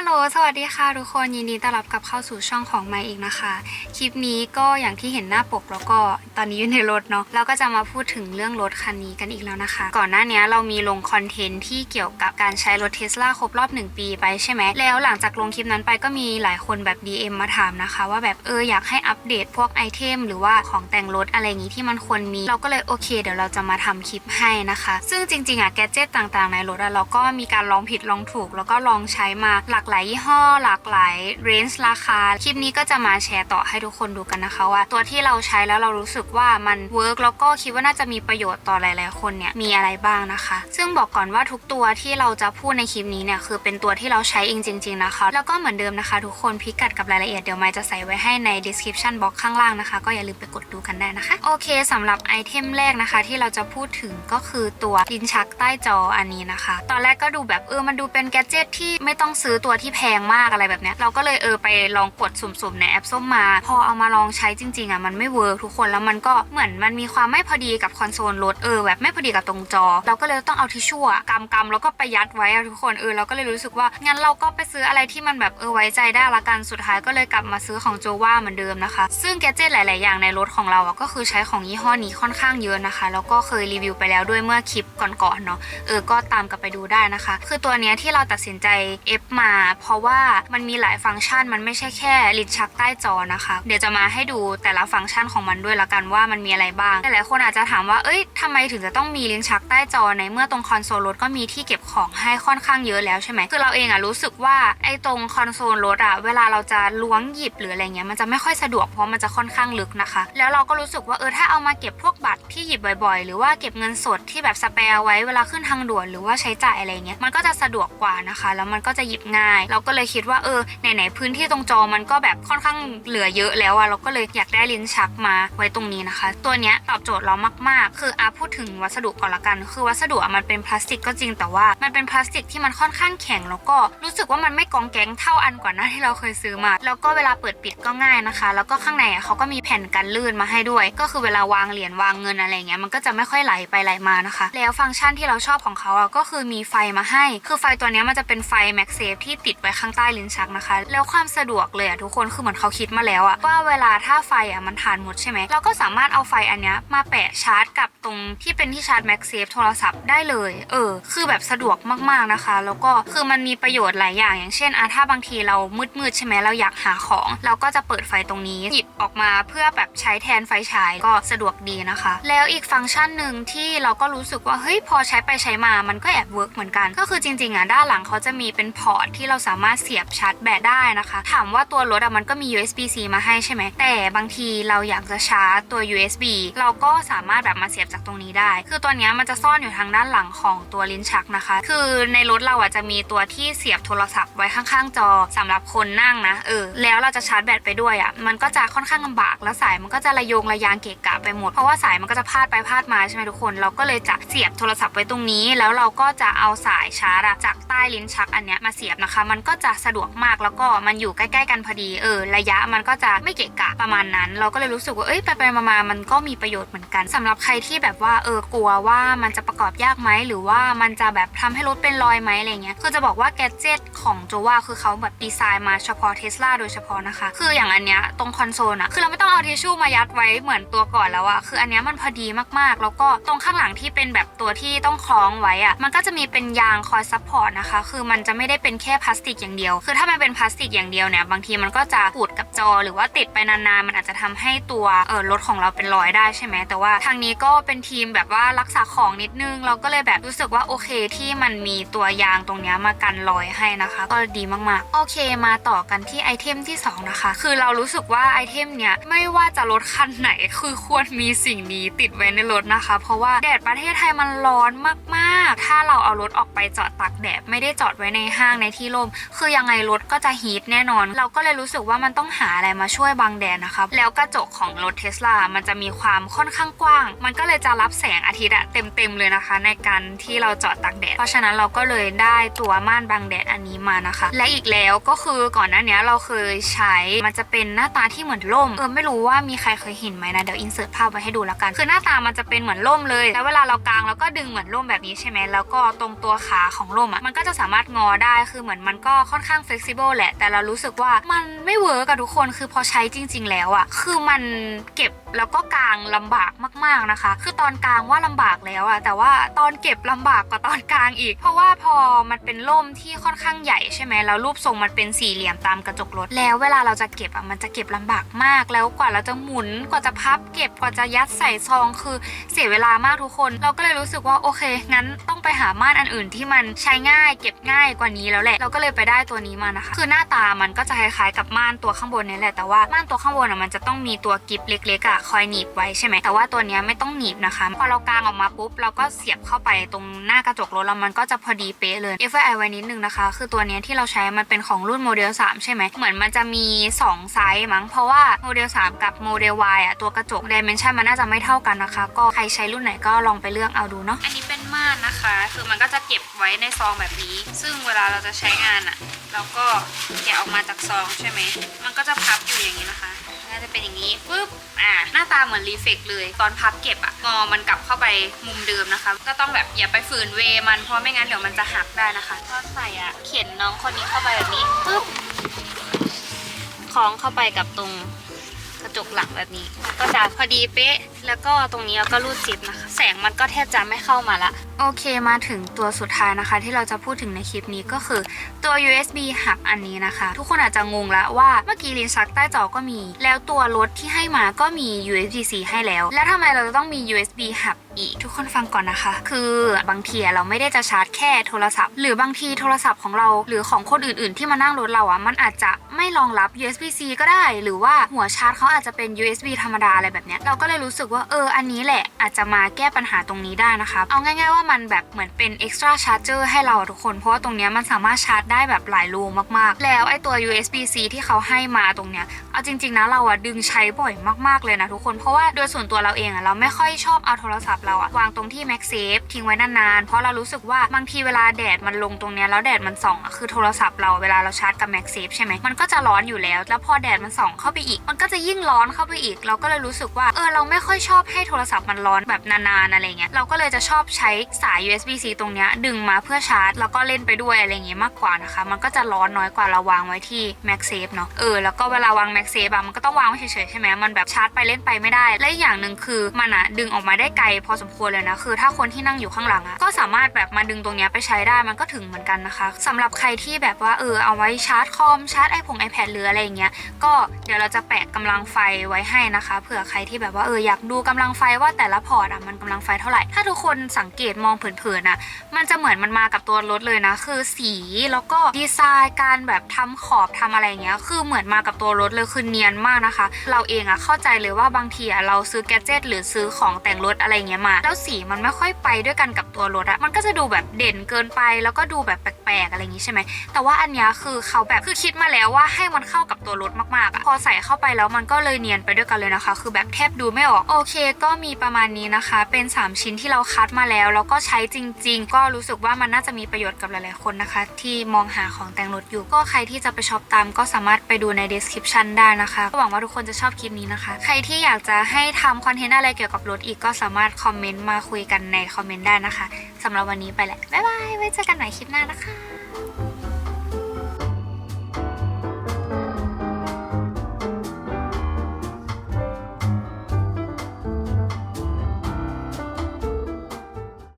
ฮัลโหล สวัสดีค่ะทุกคน ยินดีต้อนรับกลับเข้าสู่ช่องของไมอีกนะคะ คลิปนี้ก็อย่างที่เห็นหน้าปกแล้วก็ตอนนี้อยู่ในรถเนาะ เราก็จะมาพูดถึงเรื่องรถคันนี้กันอีกแล้วนะคะ ก่อนหน้านี้เรามีลงคอนเทนต์ที่เกี่ยวกับการใช้รถเทสลาครบรอบ 1 ปีไปใช่ไหม แล้วหลังจากลงคลิปนั้นไปก็มีหลายคนแบบ DM มาถามนะคะ ว่าแบบเอออยากให้อัปเดตพวกไอเทมหรือว่าของแต่งรถอะไรอย่างนี้ที่มันควรมี เราก็เลยโอเค เดี๋ยวเราจะมาทำคลิปให้นะคะ ซึ่งจริงๆอะแกเจิตต่างๆ ในรถเราก็มีการลองผิดลองถูก แล้วก็ลองใช้มาหลากหลายยี่ห้อ หลากหลายเรนจ์ราคา คลิปนี้ก็จะมาแชร์ต่อให้ทุกคนดูกันนะคะว่า ตัวที่เราใช้แล้วเรารู้สึกว่ามันเวิร์กแล้วก็คิดว่าน่าจะมีประโยชน์ต่อหลายๆคนเนี่ยมีอะไรบ้างนะคะ ซึ่งบอกก่อนว่าทุกตัวที่เราจะพูดในคลิปนี้เนี่ยคือเป็นตัวที่เราใช้เองจริง ๆนะคะ แล้วก็เหมือนเดิมนะคะ ทุกคนพิกัดกับรายละเอียดเดี๋ยวไมจะใส่ไว้ให้ใน description box ข้างล่างนะคะ ก็อย่าลืมไปกดดูกันได้นะคะ โอเคสำหรับไอเทมแรกนะคะ ที่เราจะพูดถึงก็คือตัวลิ้นชักใต้จออันนี้นะคะ ตอนแรกก็ดูแบบเออมันดูเป็นแกดเจิตที่ไม่ต้องซื้อตัวที่แพงมากอะไรแบบเนี้ยเราก็เลยเออไปลองกดสุ่มๆในแอปส้มมา พอเอามาลองใช้จริงๆอะมันไม่เวิร์กทุกคนแล้วมันก็เหมือนมันมีความไม่พอดีกับคอนโซลรถเออแบบไม่พอดีกับตรงจอ เราก็เลยต้องเอาทิชชู่กำกำแล้วก็ไปยัดไว้อะทุกคนเออเราก็เลยรู้สึกว่างั้นเราก็ไปซื้ออะไรที่มันแบบเออไว้ใจได้ละกันสุดท้ายก็เลยกลับมาซื้อของโจว่าเหมือนเดิมนะคะ ซึ่งแกเจิตหลาย ๆ อย่างในรถของเราอะก็คือใช้ของยี่ห้อนี้ค่อนข้างเยอะนะคะ แล้วก็เคยรีวิวไปแล้วด้วยเมื่อคลิปก่อนๆเนาะเออก็ตามกลับไปดูได้นะคะ คือตัวเนี้ยที่เราตัดสินใจเอฟมาเพราะว่ามันมีหลายฟังก์ชันมันไม่ใช่แค่ลิ้นชักใต้จอนะคะ เดี๋ยวจะมาให้ดูแต่ละฟังก์ชันของมันด้วยละกันว่ามันมีอะไรบ้างหลายคนอาจจะถามว่าเอ้ยทำไมถึงจะต้องมีลิ้นชักใต้จอในเมื่อตรงคอนโซลรถก็มีที่เก็บของให้ค่อนข้างเยอะแล้วใช่ไหมคือเราเองอะรู้สึกว่าไอ้ตรงคอนโซลรถอะเวลาเราจะล้วงหยิบหรืออะไรเงี้ยมันจะไม่ค่อยสะดวกเพราะมันจะค่อนข้างลึกนะคะ แล้วเราก็รู้สึกว่าเออถ้าเอามาเก็บพวกบัตรที่หยิบบ่อยๆ หรือว่าเก็บเงินสดที่แบบสเปร์ไว้เวลาขึ้นทางด่วนหรือว่าใช้จ่ายอะไรเงี้ยมันก็จะสะดวกกว่านะคะ แล้วมันก็จะหยิบง่ายเราก็เลยคิดว่าเออไหนๆพื้นที่ตรงจอมันก็แบบค่อนข้างเหลือเยอะแล้วอะเราก็เลยอยากได้ลิ้นชักมาไว้ตรงนี้นะคะ ตัวเนี้ยตอบโจทย์เรามากๆ คืออาพูดถึงวัสดุก่อนละกัน คือวัสดุอะมันเป็นพลาสติกก็จริงแต่ว่ามันเป็นพลาสติกที่มันค่อนข้างแข็งแล้วก็รู้สึกว่ามันไม่กองแก๊งเท่าอันก่อนหน้าที่เราเคยซื้อมา แล้วก็เวลาเปิดปิดก็ง่ายนะคะ แล้วก็ข้างในอะเขาก็มีแผ่นกันลื่นมาให้ด้วย ก็คือเวลาวางเหรียญวางเงินอะไรเงี้ยมันก็จะไม่ค่อยไหลไปไหลมานะคะ แล้วฟังก์ชันที่เราชอบของเขาอะก็คือมีไฟมาให้ คือไฟตัวเนี้ยมันจะเป็นไฟ MagSafe ที่ตดไว้ข้างใต้ลิ้นชักนะคะ แล้วความสะดวกเลยอะทุกคนคือเหมือนเขาคิดมาแล้วอะว่าเวลาถ้าไฟอะมันทานหมดใช่ไหมเราก็สามารถเอาไฟอันเนี้ยมาแปะชาร์จกับตรงที่เป็นที่ชาร์จ MagSafe โทรศัพท์ได้เลย เออ คือแบบสะดวกมากๆนะคะ แล้วก็คือมันมีประโยชน์หลายอย่าง อย่างเช่นอะถ้าบางทีเรามืดๆใช่ไหมเราอยากหาของ เราก็จะเปิดไฟตรงนี้หยิบออกมาเพื่อแบบใช้แทนไฟฉายก็สะดวกดีนะคะ แล้วอีกฟังก์ชันหนึ่งที่เราก็รู้สึกว่าเฮ้ยพอใช้ไปใช้มามันก็แอบเวิร์กเหมือนกัน ก็คือจริงๆอะด้านหลังเขาจะมีเป็นพอร์ตที่เราสามารถเสียบชาร์จแบตได้นะคะ ถามว่าตัวรถอะมันก็มี USB-C มาให้ใช่ไหม แต่บางทีเราอยากจะชาร์จตัว USB เราก็สามารถแบบมาเสียบจากตรงนี้ได้ คือตัวนี้มันจะซ่อนอยู่ทางด้านหลังของตัวลิ้นชักนะคะ คือในรถเราอะจะมีตัวที่เสียบโทรศัพท์ไว้ข้างๆ จอสำหรับคนนั่งนะ เออ แล้วเราจะชาร์จแบตไปด้วยอะมันก็จะค่อนข้างลำบาก แล้วสายมันก็จะระโยงระยางเกะกะไปหมด เพราะว่าสายมันก็จะพาดไปพาดมาใช่ไหมทุกคน เราก็เลยจะเสียบโทรศัพท์ไว้ตรงนี้ แล้วเราก็จะเอาสายชาร์จจากใต้ลิ้นชักอันเนี้ยมาเสียบนะคะมันก็จะสะดวกมากแล้วก็มันอยู่ใกล้ๆกันพอดีเออระยะมันก็จะไม่เกะกะประมาณนั้น เราก็เลยรู้สึกว่าเอ้ยไปไปมาๆมันก็มีประโยชน์เหมือนกันสำหรับใครที่แบบว่าเออกลัวว่ามันจะประกอบยากไหมหรือว่ามันจะแบบทำให้รถเป็นรอยไหมอะไรเงี้ยคือจะบอกว่าแกจิตของโจว่าคือเขาแบบดีไซน์มาเฉพาะเทสลาโดยเฉพาะนะคะ คืออย่างอันเนี้ยตรงคอนโซลอะคือเราไม่ต้องเอาทิชชู่มายัดไว้เหมือนตัวก่อนแล้วอะคืออันเนี้ยมันพอดีมากๆ แล้วก็ตรงข้างหลังที่เป็นแบบตัวที่ต้องคล้องไว้อะมันก็จะมีเป็นยางคอยซัพพอร์ตนะคะ คือมันจะไม่ได้เป็นแค่พลาสติกอย่างเดียว คือถ้ามันเป็นพลาสติกอย่างเดียวเนี่ยบางทีมันก็จะขูดกับจอ หรือว่าติดไปนานๆมันอาจจะทำให้ตัวเออรถของเราเป็นรอยได้ใช่ไหมแต่ว่าทางนี้ก็เป็นทีมแบบว่ารักษาของนิดนึง เราก็เลยแบบรู้สึกว่าโอเคที่มันมีตัวยางตรงนี้มากันรอยให้นะคะ ก็ดีมากๆ โอเคมาต่อกันที่ไอเทมที่สองนะคะ คือเรารู้สึกว่าไอเทมเนี้ยไม่ว่าจะรถคันไหน คือควรมีสิ่งนี้ติดไว้ในรถนะคะ เพราะว่าแดดประเทศไทยมันร้อนมากๆ ถ้าเราเอารถออกไปจอดตากแดดไม่ได้จอดไว้ในห้างในที่โลร่ม คือยังไงรถก็จะฮีทแน่นอน เราก็เลยรู้สึกว่ามันต้องหาอะไรมาช่วยบังแดดนะคะแล้วกระจกของรถเทสลามันจะมีความค่อนข้างกว้าง มันก็เลยจะรับแสงอาทิตย์อะเต็มๆเลยนะคะ ในการที่เราจอดตากแดด เพราะฉะนั้นเราก็เลยได้ตัวม่านบังแดดอันนี้มานะคะ และอีกแล้วก็คือก่อนหน้านี้เราเคยใช้ มันจะเป็นหน้าตาที่เหมือนร่ม เออไม่รู้ว่ามีใครเคยเห็นไหมนะ เดี๋ยวอินเสิร์ตภาพไว้ให้ดูแล้วกัน คือหน้าตามันจะเป็นเหมือนร่มเลย แล้วเวลาเรากางเราก็ดึงเหมือนร่มแบบนี้ใช่ไหมแล้วก็ตรงตัวขาของร่มอะมันก็จะสามารถงอได้ คือเหมือนมันก็ค่อนข้าง flexible แหละ แต่เรารู้สึกว่ามันไม่เวิร์กอะทุกคนคือพอใช้จริง ๆ แล้วอะคือมันเก็บแล้วก็กางลำบากมากๆนะคะ คือตอนกางว่าลำบากแล้วอะแต่ว่าตอนเก็บลำบากกว่าตอนกางอีก เพราะว่าพอมันเป็นล่มที่ค่อนข้างใหญ่ใช่ไหมแล้วรูปทรงมันเป็นสี่เหลี่ยมตามกระจกรถแล้วเวลาเราจะเก็บอะมันจะเก็บลำบากมากแล้วกว่าเราจะหมุนกว่าจะพับ เก็บกว่าจะยัดใส่ซอง คือเสียเวลามากทุกคน เราก็เลยรู้สึกว่าโอเค งั้นต้องไปหาม่านอันอื่นที่มันใช้ง่าย เก็บง่ายกว่านี้แล้วแหละเราก็็เลยไปได้ตัวนี้มานะคะ คือหน้าตามันก็จะคล้ายๆกับม่านตัวข้างบนนี่แหละแต่ว่าม่านตัวข้างบนอะมันจะต้องมีตัวกิฟเล็กๆอะคอยหนีบไว้ใช่ไหมแต่ว่าตัวนี้ไม่ต้องหนีบนะคะ พอเรากางออกมาปุ๊บเราก็เสียบเข้าไปตรงหน้ากระจกรถแล้วมันก็จะพอดีเป๊ะเลย FYI ไว้นิดนึงนะคะ คือตัวนี้ที่เราใช้มันเป็นของรุ่นโมเดล 3 ใช่ไหมเหมือนมันจะมี 2 ไซส์มั้งเพราะว่าโมเดล 3 กับโมเดล Y อะตัวกระจกดิเมนชันมันน่าจะไม่เท่ากันนะคะ ก็ใครใช้รุ่นไหนก็ลองไปเลือกเอาดูเนาะอันนี้เป็นม่านนะคะ คือมันก็จะเก็บไว้ในซองแบบนี้ ซึ่งเวลาเราจะใช้งานอะเราก็แกะออกมาจากซองใช่ไหม มันก็จะพับอยู่อย่างนี้นะคะน่าจะเป็นอย่างนี้ปุ๊บอ่าหน้าตาเหมือนรีเฟกเลย ตอนพับเก็บอะงอมันกลับเข้าไปมุมเดิมนะคะ ก็ต้องแบบอย่าไปฝืนเวมันเพราะไม่งั้นเดี๋ยวมันจะหักได้นะคะทอใส่อะเข็นน้องคนนี้เข้าไปแบบนี้ปุ๊บคล้องเข้าไปกับตรงกระจกหลังแบบนี้ ก็จะพอดีเป๊ะแล้วก็ตรงนี้เราก็รูดซิปนะคะ แสงมันก็แทบจะไม่เข้ามาละโอเคมาถึงตัวสุดท้ายนะคะ ที่เราจะพูดถึงในคลิปนี้ก็คือตัว USB หับอันนี้นะคะ ทุกคนอาจจะงงแล้วว่าเมื่อกี้ลิ้นชักใต้จอก็มี แล้วตัวรถที่ให้มาก็มี USB-C ให้แล้ว แล้วทำไมเราจะต้องมี USB หับอีกทุกคนฟังก่อนนะคะ คือบางทีเราไม่ได้จะชาร์จแค่โทรศัพท์ หรือบางทีโทรศัพท์ของเราหรือของคนอื่น ๆ ที่มานั่งรถเราอะมันอาจจะไม่รองรับ USB-C ก็ได้ หรือว่าหัวชาร์จเขาอาจจะเป็น USB ธรรมดาอะไรแบบเนี้ยเราก็เลยรู้สึกว่าเอออันนี้แหละอาจจะมาแก้ปัญหาตรงนี้ได้นะคะเอาง่ายๆว่ามันแบบเหมือนเป็น extra charger ให้เราทุกคนเพราะว่าตรงนี้มันสามารถชาร์จได้แบบหลายรูมากๆ แล้วไอตัว USB-C ที่เขาให้มาตรงเนี้ยเอาจริงๆนะเราอะดึงใช้บ่อยมากๆเลยนะทุกคนเพราะว่าโดยส่วนตัวเราเองอะเราไม่ค่อยชอบเอาโทรศัพท์เราอะวางตรงที่ MagSafe ทิ้งไว้นานๆ เพราะเรารู้สึกว่าบางทีเวลาแดดมันลงตรงเนี้ยแล้วแดดมันส่องอะคือโทรศัพท์เราเวลาเราชาร์จกับ MagSafe ใช่ไหมมันก็จะร้อนอยู่แล้ว แล้วพอแดดมันส่องเข้าไปอีก มันก็จะยิ่งร้อนเข้าไปอีก เราก็เลยรู้สึกว่าเออเราไม่ค่อยชอบให้โทรศัพท์มันร้อนแบบนานๆอะไรเงี้ยเราก็เลยจะชอบใช้สาย USB-C ตรงเนี้ยดึงมาเพื่อชาร์จ แล้วก็เล่นไปด้วยอะไรเงี้ยมากกว่านะคะ มันก็จะร้อนน้อยกว่าเราวางไว้ที่ MagSafe เนาะเออแล้วก็เวลาวาง MagSafe อะมันก็ต้องวางไว้เฉยๆใช่ไหมมันแบบชาร์จไปเล่นไปไม่ได้ และอีกอย่างหนึ่งคือมันอะดึงออกมาได้ไกลพอสมควรเลยนะคือ ถ้าคนที่นั่งอยู่ข้างหลังอะก็สามารถแบบมาดึงตรงเนี้ยไปใช้ได้มันก็ถึงเหมือนกันนะคะสำหรับใครที่แบบว่าเออเอาไว้ชาร์จคอมชาร์จไอพง iPad หรืออะไรอย่างเงี้ยก็เดี๋ยวเราจะแปะกำลังไฟไว้ให้นะคะเผื่อใครที่แบบว่าเอออยากดูกำลังไฟว่าแต่ละพอร์ตอะมันกำลังไฟเท่าไหร่ ถ้าทุกคนสังเกตมองเผินๆอะ มันจะเหมือนมันมากับตัวรถเลยนะ คือสีแล้วก็ดีไซน์การแบบทำขอบทำอะไรเงี้ย คือเหมือนมากับตัวรถเลยคือเนียนมากนะคะ เราเองอะเข้าใจเลยว่าบางทีอะเราซื้อแกจิตหรือซื้อของแต่งรถอะไรเงี้ยมา แล้วสีมันไม่ค่อยไปด้วยกันกับตัวรถอะมันก็จะดูแบบเด่นเกินไป แล้วก็ดูแบบแปลกๆอะไรอย่างงี้ใช่ไหมแต่ว่าอันเนี้ยคือเขาแบบคือคิดมาแล้วว่าให้มันเข้ากับตัวรถมากๆอะพอใส่เข้าไปแล้วมันก็เลยเนียนไปด้วยกันเลยนะคะ คือแบบแทบดูไม่ออกโออเคก็มีประมาณนี้นะคะ เป็น 3 ชิ้นที่เราคัดมาแล้ว แล้วก็ใช้จริง ๆ ก็รู้สึกว่ามันน่าจะมีประโยชน์กับหลายๆคนนะคะ ที่มองหาของแต่งรถอยู่ก็ใครที่จะไปช็อปตามก็สามารถไปดูใน description ได้นะคะก็หวังว่าทุกคนจะชอบคลิปนี้นะคะ ใครที่อยากจะให้ทำคอนเทนต์อะไรเกี่ยวกับรถอีกก็สามารถคอมเมนต์มาคุยกันในคอมเมนต์ได้นะคะสำหรับวันนี้ไปแหละบ๊ายบายไว้เจอกันใหม่คลิปหน้านะคะ